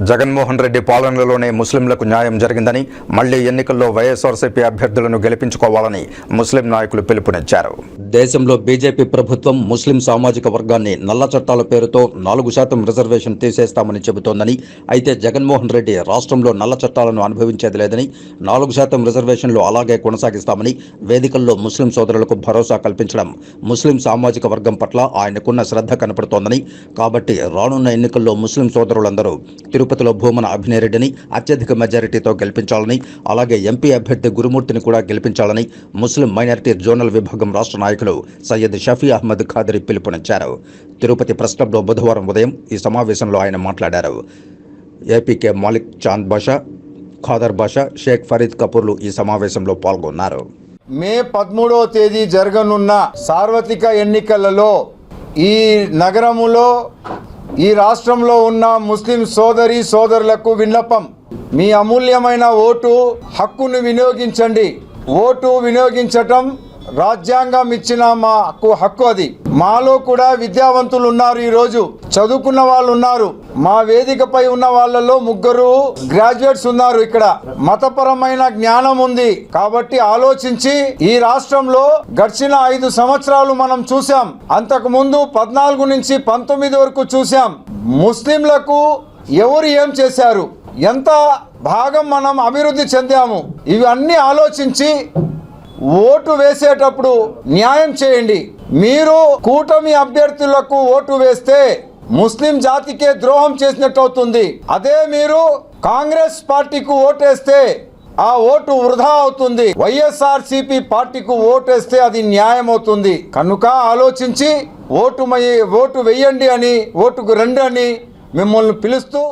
జగన్మోహన్ రెడ్డి పాలనలోనే ముస్లింలకు న్యాయం జరిగిందని మళ్ళీ ఎన్నికల్లో వైఎస్ఆర్సీపీ అభ్యర్థులను గెలిపించుకోవాలని ముస్లిం నాయకులు పిలుపునిచ్చారు. దేశంలో బీజేపీ ప్రభుత్వం ముస్లిం సామాజిక వర్గాన్ని నల్ల చట్టాల పేరుతో నాలుగు శాతం రిజర్వేషన్ తీసేస్తామని చెబుతోందని అయితే జగన్మోహన్ రెడ్డి రాష్ట్రంలో నల్ల చట్టాలను అనుభవించేది లేదని నాలుగు శాతం రిజర్వేషన్లు అలాగే కొనసాగిస్తామని వేదికల్లో ముస్లిం సోదరులకు భరోసా కల్పించడం ముస్లిం సామాజిక వర్గం పట్ల ఆయనకున్న శ్రద్ధ కనపడుతోందని. కాబట్టి రానున్న ఎన్నికల్లో ముస్లిం సోదరులందరూ తిరుపతిలో భూమన అభినయరెడ్డిని అత్యధిక మెజారిటీతో గెలిపించాలని అలాగే ఎంపీ అభ్యర్థి గురుమూర్తిని కూడా గెలిపించాలని ముస్లిం మైనారిటీ జోనల్ విభాగం రాష్ట్ర నాయకులు సయ్యద్ షఫీ అహ్మద్ ఖాదరి పిలుపునిచ్చారు. తిరుపతి ప్రెస్ క్లబ్లో బుధవారం ఉదయం ఈ సమావేశంలో ఆయన మాట్లాడారు. ఏపీకే మాలిక్ చాంద్ బాషా ఖాదర్ బాషా షేక్ ఫరీద్ కపూర్లు ఈ సమావేశంలో పాల్గొన్నారు. మే పదమూడవ తేదీ జరగనున్న సార్వత్రిక ఎన్నికలలో ఈ నగరములో ఈ రాష్ట్రంలో ఉన్న ముస్లిం సోదరి సోదరులకు విన్నపం. మీ అమూల్యమైన ఓటు హక్కును వినియోగించండి. ఓటు వినియోగించటం రాజ్యాంగం ఇచ్చిన మాకు హక్కు అది. మాలో కూడా విద్యావంతులు ఉన్నారు ఈరోజు. చదువుకున్న వాళ్ళు ఉన్నారు మా వేదికపై ఉన్న వాళ్ళలో ముగ్గురు గ్రాడ్యుయేట్స్ ఉన్నారు ఇక్కడ. మతపరమైన జ్ఞానం ఉంది. కాబట్టి ఆలోచించి ఈ రాష్ట్రంలో గడిచిన ఐదు సంవత్సరాలు మనం చూసాం అంతకు ముందు పద్నాలుగు నుంచి పంతొమ్మిది వరకు చూసాం ముస్లింలకు ఎవరు ఏం చేశారు? ఎంత భాగం మనం అభివృద్ధి చెందాము? ఇవన్నీ ఆలోచించి ఓటు వేసేటప్పుడు న్యాయం చేయండి. మీరు కూటమి అభ్యర్థులకు ఓటు వేస్తే ముస్లిం జాతికే ద్రోహం చేసినట్టు అవుతుంది. అదే మీరు కాంగ్రెస్ పార్టీకి ఓటేస్తే ఆ ఓటు వృధా అవుతుంది. వైఎస్ఆర్ సిపి పార్టీకు ఓటేస్తే అది న్యాయం అవుతుంది. కనుక ఆలోచించి ఓటు మై ఓటు వెయ్యండి అని ఓటుకు రండి అని మిమ్మల్ని పిలుస్తూ